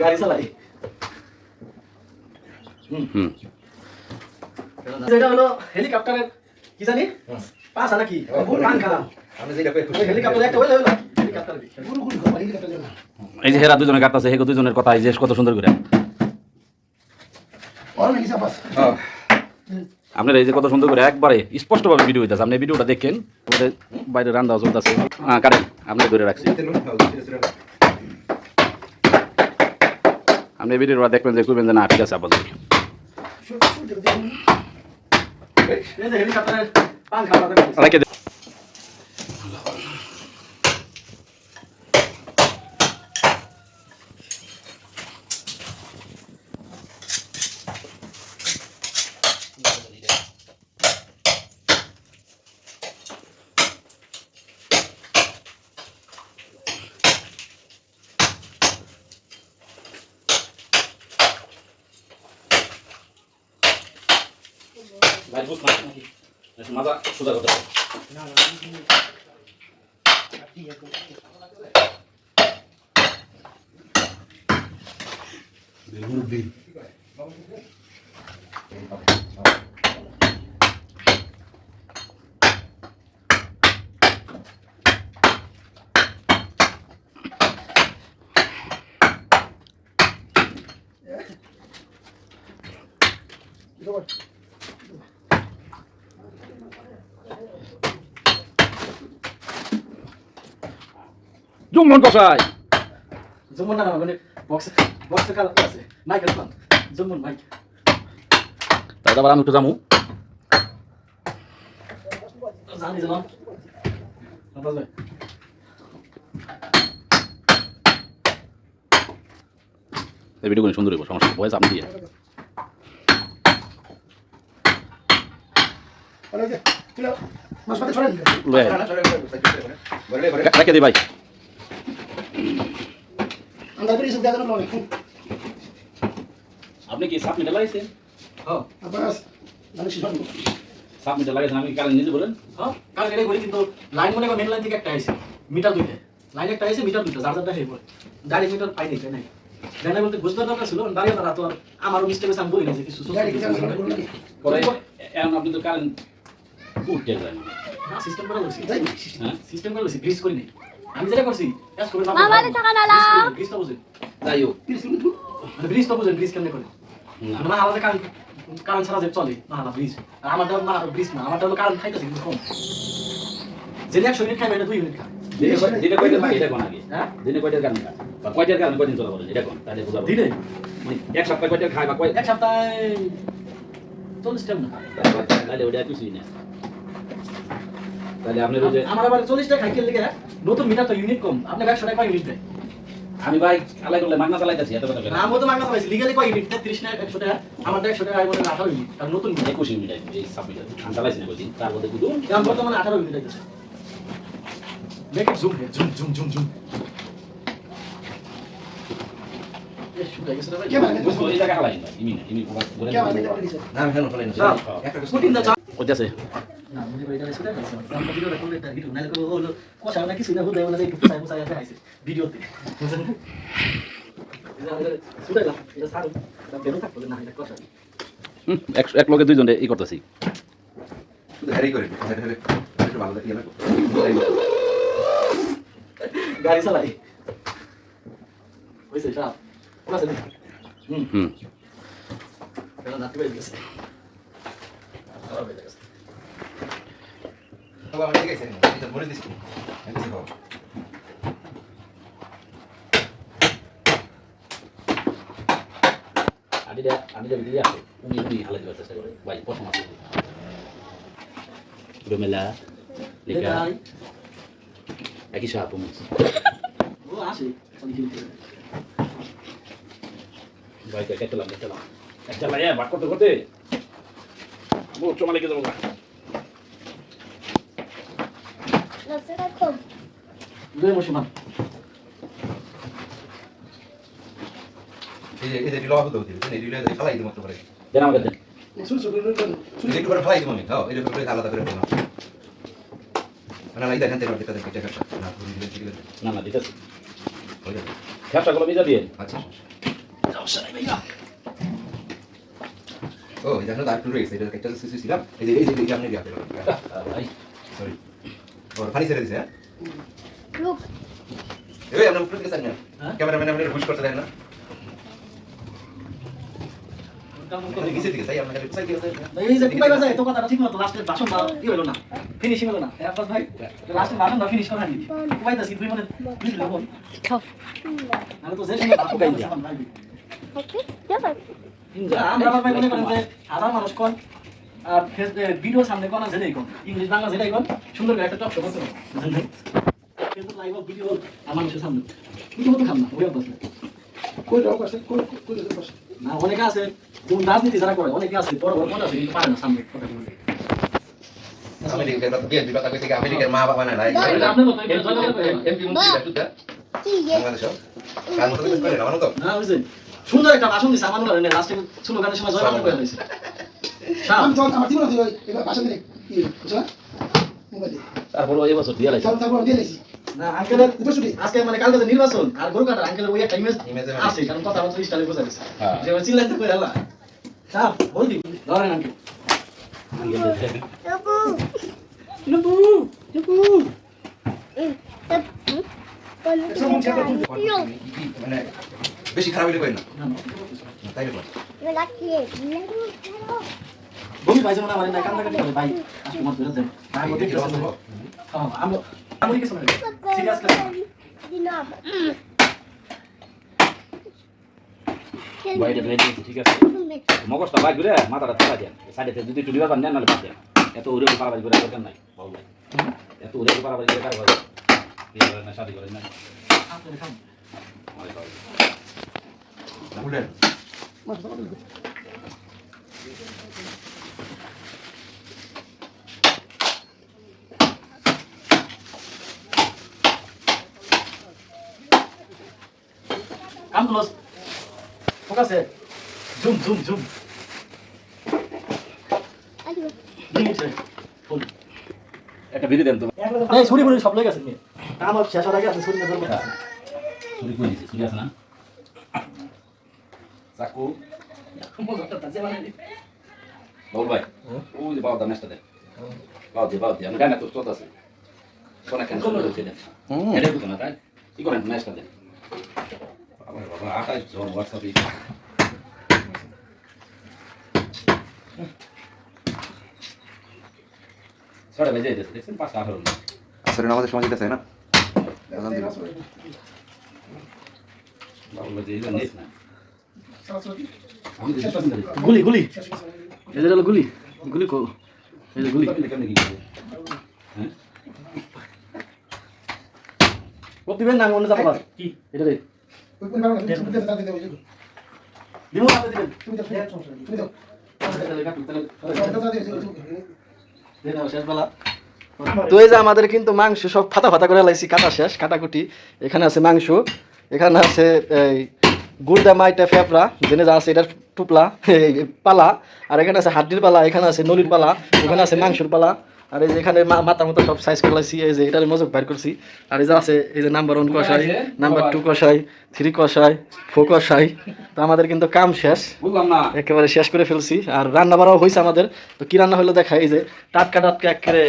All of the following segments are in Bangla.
গাড়ি চালাই। হুম। যেটা হলো হেলিকপ্টারের কি জানি? পাঁচা পাঙ্খা এই যে হেরা দুজনে কাটতেছে হেগো দুজনের কথা এই যে কত সুন্দর করে। হ্যাঁ আপনার এই যে কত সুন্দর করে একবারে স্পষ্টভাবে ভিডিও হইতেছে আপনি ভিডিওটা দেখেন আমাদের বাইরে রান্না চলতেছে। হ্যাঁ কারেন আপনি ধরে রাখছি। আপনি ভিডিওটা দেখবেন যে করবেন যে না ঠিক আছে আপাতত। এই যে হেলিকপ্টারের না মাজা সোজা করতে হবে। জুমন কষাই জুমন না মানে বক্স বক্সের কালার আছে। মাইক আছে জুমন মাইক তারপর আবার আমি একটু যাব জানি জানো বুঝলে এই ভিডিও সুন্দর হইব সমস্যা বয়স আপনি দিয়ে। লয়ে আয়। রেখে দিই ভাই আপনি কি সাপ মিটার লাগাইছেন হ্যাঁ সাপ মিটার লাগাইছেন আমি কাল নিজে বলেন? হ্যাঁ কাল এটাই করি কিন্তু লাইন মনে মেন লাইন থেকে একটা আইছে মিটার দুইটা। লাইন একটা আইছে মিটার দুইটা যার যারটা সেই পড়ে মিটার পাই নাই নাই। জানা বলতে বুঝতে দরকার ছিল দাঁড়িয়ে তারা তো আমারও মিস্টেক আছে আমি বলি না যে কিছু পরে এখন আপনি তো কারেন্ট উঠতে যায় না। সিস্টেম করে বলছি। হ্যাঁ সিস্টেম করে বলছি গ্রিস করি নাই। আমি যেটা করছি এস করে মামা রে টাকা না লাও। গ্রিস তো বুঝেন যাই হোক মানে ব্রিজ তো বুঝেন ব্রিজ কেমনে করে না মানে আলাদা কারণ কারণ ছাড়া যে চলে না না ব্রিজ আর আমারটা না ব্রিজ না আমারটা হলো কারণ খাইতেছে কিন্তু কম যেটা একশো মিনিট খাইবে এটা দুই মিনিট খায় দিনে কয়- দিনে কয়টার লাগে এটা কোন আগে হ্যাঁ দিনে কয়টার কারণে খায়? বা কয়টার কারণে কয়দিন চলা বলেন এটা কোন তাহলে বুঝাবো দিনে মানে এক সপ্তাহ কয়টার খায় বা কয় এক সপ্তাহে চল্লিশ না তাহলে ওটা কিছুই না তাহলে আপনার যে আমার আবার চল্লিশটা খাই খেলে লেগে নতুন মিটার তো ইউনিট কম। আপনি একশো টাকা ইউনিট দেয়? আমি ভাই আলাই করলে মাগনা চালাইতেছি এত কথা না আমি তো মাগনা পাইছি লিগালি কয় ইউনিট তেত্রিশ না একশো টাকা? আমারটা একশো টাকা আইবো আঠারো ইউনিট আর নতুন মিটার একুশ মিনিট এই সাব মিটার আমি চালাইছি না বলছি তার মধ্যে কিন্তু দাম বর্তমানে আঠারো unit make it zoom zoom zoom zoom zoom একটা ভিডিওতে। বুঝছেন শুকাই না এটা সার দাম বেরো থাকবে না এটা কথা হুম, এক লগে দুইজন ই করতেছি। শুধু হেরি করে হেরি হেরি একটু ভালো লাগে না গাড়ি চালাই। হয়েছে সাপ হুম। হুম। এটা নাতি গেছে। খারাপ হয়ে গেছে। বাবা আমি ঠিক আছে এটা মরে দিছি আমি দিছি বাবা আদি দে আদি দে বিলি আছে উনি উনি হালাই দিতে চেষ্টা করে ভাই প্রথম আছে রমেলা লেখা একই সাপ ও আসে ভাই কেটে লাম কেটে লাম একটা লাগে বাট করতে করতে সময় লেগে যাব দুই মুসলমান এই যে এই যে দিলো হতো দিল এই দিলো খালাই দিমত করে দেন আমাকে দেন এই একটু করে ফলাই দিমু আমি হ্যাঁ এই না না না না না হয়ে আচ্ছা সমস্যা নাই ভাইয়া ও দেখো দাঁড় টুরে গেছে এটা একটা সিসি ছিলাম এই যে এই যে এই যে আপনি দিয়া ভাই সরি ওর পানি ছেড়ে দিছে হ্যাঁ Look, এই আমরা উপরে দিকে চাই হ্যাঁ? ক্যামেরাম্যান আপনি হুশ করতে দেন না? নিচে দিকে চাই আপনার সাইড দিকে চাই এই যে কুপাই বাজায় তো কথাটা ঠিক মতো লাস্টের বাসন বা ই হলো না ফিনিশিং হলো না। ভাই লাস্টের বাসন ফিনিশ করা দিবি কুপাইতাছি দুই মনে বুঝলি তো যে সময় বাসন গাই দিয়া okay, different. আমরা ভাই মনে করেন যে সাধারণ মানুষ কোন আর ভিডিও সামনে কোন আছে কোন ইংলিশ বাংলা যেটাই কোন সুন্দর করে একটা টক শো করতে ফেসবুক লাইভ ভিডিও আমার সামনে। কিছু মতো খাম না ওই অভ্যাস নাই। না অনেকে আছে যেমন রাজনীতি যারা করে অনেকে আছে বড় বড় কথা আছে কিন্তু পারে না সামনে কথা বলতে। আমেরিকার মা বাবা না না মানো না সুন্দর একটা ভাষণ দিছে আমার মনে হয় লাস্টে স্লোগানের সময় জয় করে দিয়েছে না তারপর ওই বছর দিয়ে লাইছে। আঙ্কেলের ছুটি আজকে মানে কালকে যে নির্বাচন আর গরু কাটা আঙ্কেলের ওই একটা ইমেজ আছে কারণ কথা আমাদের স্টাইলে বোঝা গেছে। হ্যাঁ। যে ওই চিল্লাইতে কই আল্লাহ সাপ বলদি ধরেন আঙ্কেল Look, লুবু লুবু the, hmm? Look, মানে বেশি খারাপ হইলে কই না। তাই. বমি ভাই যেমন আমার না কান্দা কাটি করে ভাই আজকে মত ধরে দেন। ভাই আমি কিছু না সিরিয়াস করে বাইরে ধরে দিয়েছি ঠিক আছে। মগজটা বাইক ঘুরে মাথাটা চালা দেন সাইডে যদি একটু ডিবার নেন নাহলে বাদ দেন। এত উড়ে পারাবারি করে দরকার নাই বাবু ভাই। এত উড়ে পারাবারি করে কার বিয়ে করেন না শাদি করেন না। আপনাদের খান আমাদের বাবু। উঠেন কাম ক্লোজ ফোকাসে জুম জুম জুম। একটা বিধি দেন তো। এই ছুরি মুড়ি সব লেগে আছে নিয়ে আমার শেষ হওয়ার আগে আছে ছুরি নজর করতে আছে চুরি করে দিছি? চুরি আছে না? চাকু। বাবুল ভাই ওই যে বাবা দাম নেসটা দেন বাবা দিয়ে বাবা দিয়ে আমি গানে তো চলতে আছে। কোনা কেন চলে হচ্ছে দেন এটা বুঝো না তাই। কি করেন? নেসটা দেন বাবা বাবা আটাই জন হোয়াটসঅ্যাপে ছটা বেজে যেতেছে দেখছেন পাঁচটা আঠারো আসলে আমাদের সমাজ দিতেছে না গুলি গুলি এই যে গুলি গুলি কো এই যে গুলি? হ্যাঁ প্রতিবেন না আমি অন্য যাব কি এটা রে তো এই যে আমাদের কিন্তু মাংস সব ফাটা ফাতা করে লাইছি, কাটা শেষ, কাটাকুটি। এখানে আছে মাংস, এখানে আছে এই গুড়দা, মাইটা, ফেপড়া জেনে যা আছে, এটার টুপলা পালা, আর এখানে আছে হাড্ডির পালা, এখানে আছে নলির পালা ওখানে আছে মাংসর পালা। আর এই যে এখানে মাথা মতো সব সাইজ করে এই যে এটার মজক বাইর করছি। আর এই যে আছে এই যে নাম্বার ওয়ান কষাই নাম্বার টু কষাই থ্রি কষাই ফোর কষাই তো আমাদের কিন্তু কাম শেষ। একেবারে শেষ করে ফেলছি। আর রান্না বাড়াও হয়েছে আমাদের। তো কি রান্না হলো দেখা এই যে টাটকা টাটকা একেবারে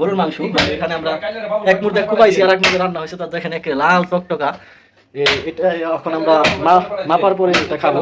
গরুর মাংস। এখানে আমরা এক মুহূর্তে কুপাইছি আর এক মুহূর্তে রান্না হয়েছে। তার দেখেন একে লাল টকটকা। এটা এখন আমরা মাপার পরে এটা খাব